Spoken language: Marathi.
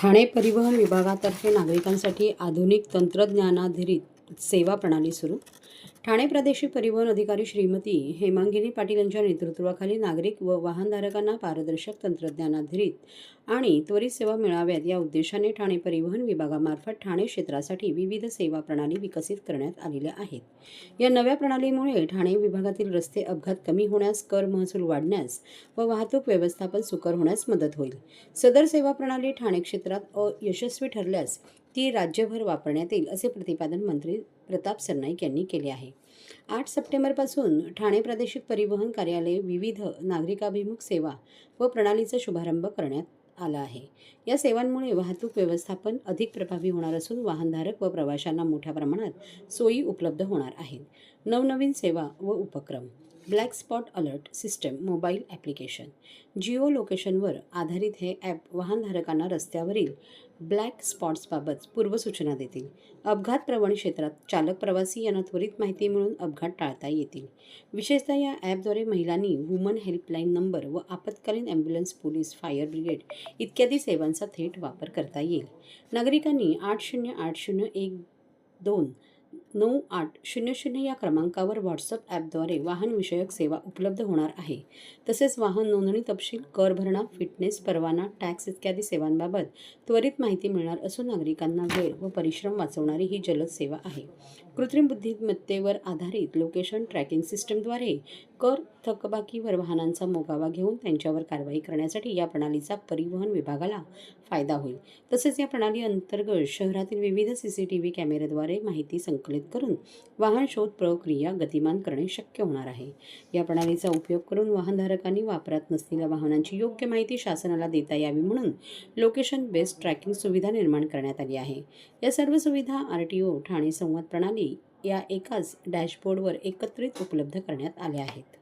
ठाणे परिवहन विभागातर्फे नागरिकांसाठी आधुनिक तंत्रज्ञानाधारित सेवा प्रणाली सुरू. ठाणे प्रादेशिक परिवहन अधिकारी श्रीमती हेमांगिनी पाटील यांच्या नेतृत्वाखाली नागरिक व वाहनधारकांना पारदर्शक तंत्रज्ञानाधारित आणि त्वरित सेवा मिळाव्यात या उद्देशाने ठाणे परिवहन विभागामार्फत ठाणे क्षेत्रासाठी विविध सेवा प्रणाली विकसित करण्यात आलेल्या आहेत. या नव्या प्रणालीमुळे ठाणे विभागातील रस्ते अपघात कमी होण्यास कर महसूल वाढण्यास व वाहतूक व्यवस्थापन सुकर होण्यास मदत होईल. सदर सेवा प्रणाली ठाणे क्षेत्रात अयशस्वी ठरल्यास ती राज्यभर वापरण्यात येईल असे प्रतिपादन मंत्री प्रताप सरनाईक यांनी केले आहे. आठ सप्टेंबरपासून ठाणे प्रादेशिक परिवहन कार्यालय विविध नागरिकाभिमुख सेवा व प्रणालीचा शुभारंभ करण्यात आला आहे. या सेवांमुळे वाहतूक व्यवस्थापन अधिक प्रभावी होणार असून वाहनधारक व प्रवाशांना मोठ्या प्रमाणात सोयी उपलब्ध होणार आहेत. नवनवीन सेवा व उपक्रम black spot alert system mobile application geo लोकेशनवर आधारित हे ॲप वाहनधारकांना रस्त्यावरील ब्लॅक स्पॉट्सबाबत पूर्वसूचना देतील. अपघात प्रवण क्षेत्रात चालक प्रवासी यांना त्वरित माहिती मिळून अपघात टाळता येतील. विशेषतः या ॲपद्वारे महिलांनी वुमन हेल्पलाईन नंबर व आपत्कालीन ॲम्ब्युलन्स पोलीस फायर ब्रिगेड इत्यादी सेवांचा थेट वापर करता येईल. नागरिकांनी आठ शून्य आठ शून्य एक दोन नऊ आठ शून्य शून्य या क्रमांकावर व्हॉट्सअप ॲपद्वारे वाहनविषयक सेवा उपलब्ध होणार आहे. तसेच वाहन नोंदणी तपशील कर भरणा फिटनेस परवाना टॅक्स इत्यादी सेवांबाबत त्वरित माहिती मिळणार असून नागरिकांना वेळ व परिश्रम वाचवणारी ही जलद सेवा आहे. कृत्रिम बुद्धिमत्तेवर आधारित लोकेशन ट्रॅकिंग सिस्टमद्वारे कर थकबाकीवर वाहनांचा मोगावा घेऊन त्यांच्यावर कारवाई करण्यासाठी या प्रणालीचा परिवहन विभागाला फायदा होईल. तसेच या प्रणाली अंतर्गत शहरातील विविध सी सी टी व्ही कॅमेऱ्याद्वारे माहिती संकलित करून वाहन शोध प्रक्रिया गतिमान करणे शक्य होणार आहे. या प्रणालीचा उपयोग करून वाहनधारकांनी वापरात नसलेल्या वाहनांची योग्य माहिती शासनाला देता यावी म्हणून लोकेशन बेस्ड ट्रॅकिंग सुविधा निर्माण करण्यात आली आहे. या सर्व सुविधा आर टी ओ ठाणे संवाद प्रणाली या एकाच डॅशबोर्डवर एकत्रित उपलब्ध करण्यात आल्या आहेत.